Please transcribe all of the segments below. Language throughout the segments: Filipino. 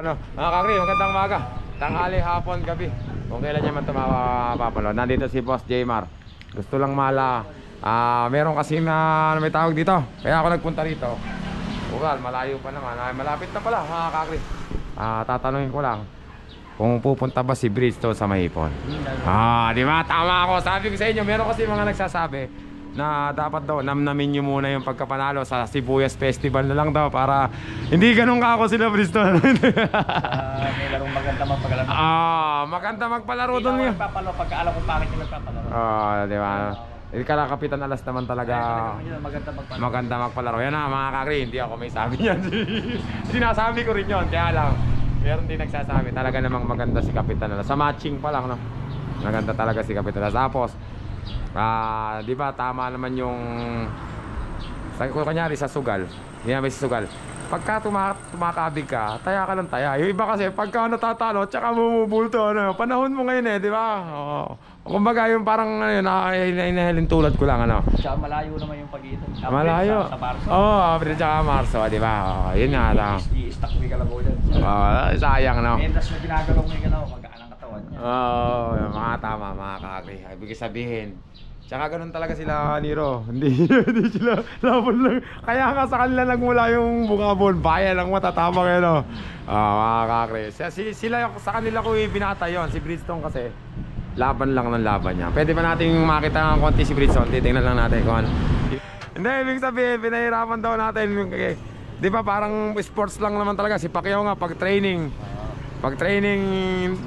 Ano, mga kakri, magandang umaga. Tanghali, hapon, gabi. Kung kailan niya man ito mapapanood. Nandito si Boss Jmar. Gusto lang mala. Ah, meron kasi na may tawag dito. Kaya ako nagpunta rito. Ugal, malayo pa naman. Ay, malapit na pala, mga kakri. Ah, tatanungin ko lang kung pupunta ba si Bridgestone sa Mahipon. Ah, di ba? Tama ako. Sabi ko sa inyo, meron kasi mga nagsasabi na dapat daw namnamin nyo muna yung pagkapanalo sa Sibuyas Festival na lang daw para hindi ganun ka ako sila Bridgestone. Ah, may larong maganda mapagalan. ah, maganda magpalaro Hindi doon yun. ako nagpapalo pagka alam kung bakit yung nagpapalaro. Ah, di ba? Hindi ka kapitan alas naman talaga. Maganda magpalaro. Maganda magpalaro. Yan na mga kakri, hindi ako may sabi yan. Sinasabi ko rin yun, kaya lang. Meron din nagsasabi, talaga namang maganda si Kapitan Alas. Sa matching pa lang, no? Maganda talaga si Kapitan Alas. Tapos, ah, di ba, tama naman yung, kung kunyari sa sugal, hindi naman sa sugal, pagka tuma, tumakabig ka, taya ka lang taya. Yung iba kasi, pagka natatalo, tsaka bumubulto, ano, panahon mo ngayon eh, di ba? Oo. Kumbaga yung parang, ano, yun, inahalin tulad ko lang, ano. Tsaka malayo naman yung pag-iitom. April Malayo. Sa, sa Marso. Oo, oh, April tsaka Marso, di ba? Oh, yun nga lang. I-stack mo yung kalabaw dyan. Oh, sayang, no? Mendas na ginagalaw mo yung kalabaw, magaan ang katawan niya. Oo, oh, mga tama, mga kakri. Ibig sabihin, tsaka ganun talaga sila, Niro. Hindi, hindi sila laban lang. Kaya nga sa kanila nagmula yung bukabon. Bayan lang matatama kayo, no? Ah, mga kakri. Sa- Si, sila, sa kanila ko ibinata yon Si Bridgestone kasi, laban lang ng laban niya. Pwede ba natin makita ng konti si Bridgestone? Titingnan lang natin kung ano. Hindi, ibig sabihin, pinahirapan daw natin. eh, Di ba parang sports lang naman talaga. Si Pacquiao nga, pag training, pag training,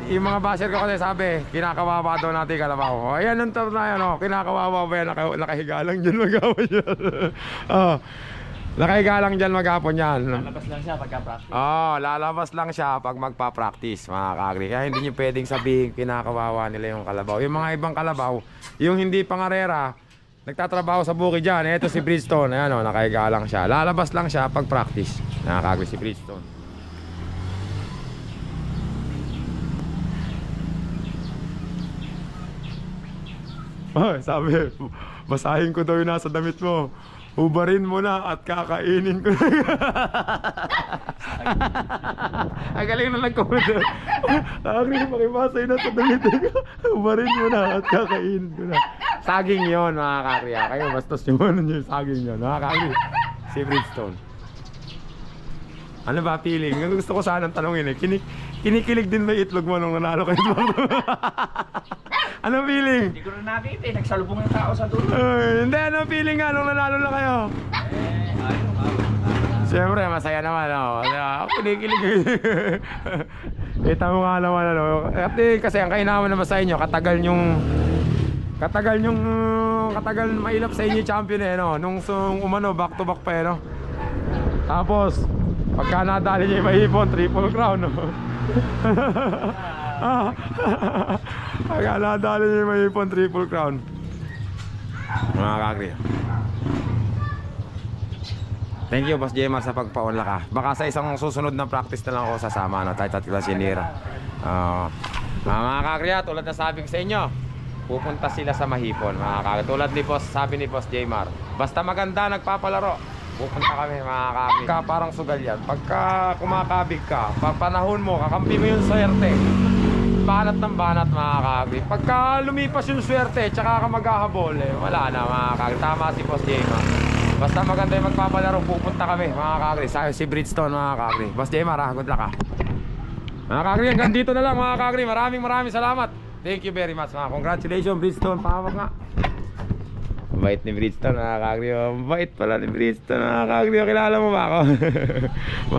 yung mga basher ko kasi sabi, kinakawawa daw natin kalabaw. O, ayan ang term na yan, oh. kinakawawa ba yan? Naka, nakahiga lang dyan maghapon yan. oh, nakahiga lang dyan maghapon yan. Lalabas lang siya pagka practice. Oh, lalabas lang siya pag magpa-practice, mga kagri. Kaya hindi nyo pwedeng sabihin kinakawawa nila yung kalabaw. Yung mga ibang kalabaw, yung hindi pangarera, nagtatrabaho sa bukid dyan. Ito si Bridgestone, ayan o, nakahiga lang siya. Lalabas lang siya pag practice. Nakakagri si Bridgestone. Oh, sabi, basahin ko daw yung nasa damit mo. Hubarin mo na at kakainin ko na. Ang galing na nag-comment. Akin makibasa yun sa damit ko. Hubarin mo na at kakainin ko na. Saging yon mga kakriya. Kayo bastos yung ano nyo yung saging yon. Mga kakri. Si Bridgestone. Ano ba feeling? Ang gusto ko sanang tanongin eh. Kinik kinikilig din ba itlog mo nung nanalo kayo? ano feeling? Hindi ko na nakita eh. Nagsalubong yung tao sa dulo. Ay, hindi, ano feeling nga nung nanalo na kayo? Eh, ayun. Siyempre, masaya naman, no? Ako kinikilig. Kita mo nga naman, ano? At eh, kasi ang kainaman naman sa inyo, katagal yung... Katagal yung... Katagal mailap sa inyo champion, eh, no? Nung sung umano, back to back pa, eh, no? Tapos, pagka nadali niya yung mahipon, triple crown, no? pagka nadali niya yung mahipon, triple crown. Mga kakri. Thank you, Boss Jemar, sa pagpaunla ka. Baka sa isang susunod na practice na lang ako sasama, no? Tayo tatlo si Nira. Oo. mga kakriya, tulad na sabi ko sa inyo, pupunta sila sa Mahipon, mga kakriya. Tulad ni Boss, sabi ni Boss Jemar, basta maganda, nagpapalaro, pupunta kami, mga kakriya. Ka, parang sugal yan. Pagka kumakabig ka, pag panahon mo, kakampi mo yung swerte. Banat ng banat, mga kakriya. Pagka lumipas yung swerte, tsaka ka maghahabol, eh, wala na, mga kakriya. Tama si Boss Jemar. Basta maganda yung magpapalaro, pupunta kami mga kakri. Sa si Bridgestone mga kakri. Boss Jemar ha, good luck ha. Mga kakri, hanggang dito na lang mga kakri. Maraming maraming salamat. Thank you very much mga. Congratulations Bridgestone, pahawak nga. Bait ni Bridgestone oh. Bait pala ni Bridgestone kakri. Kilala mo ba ako?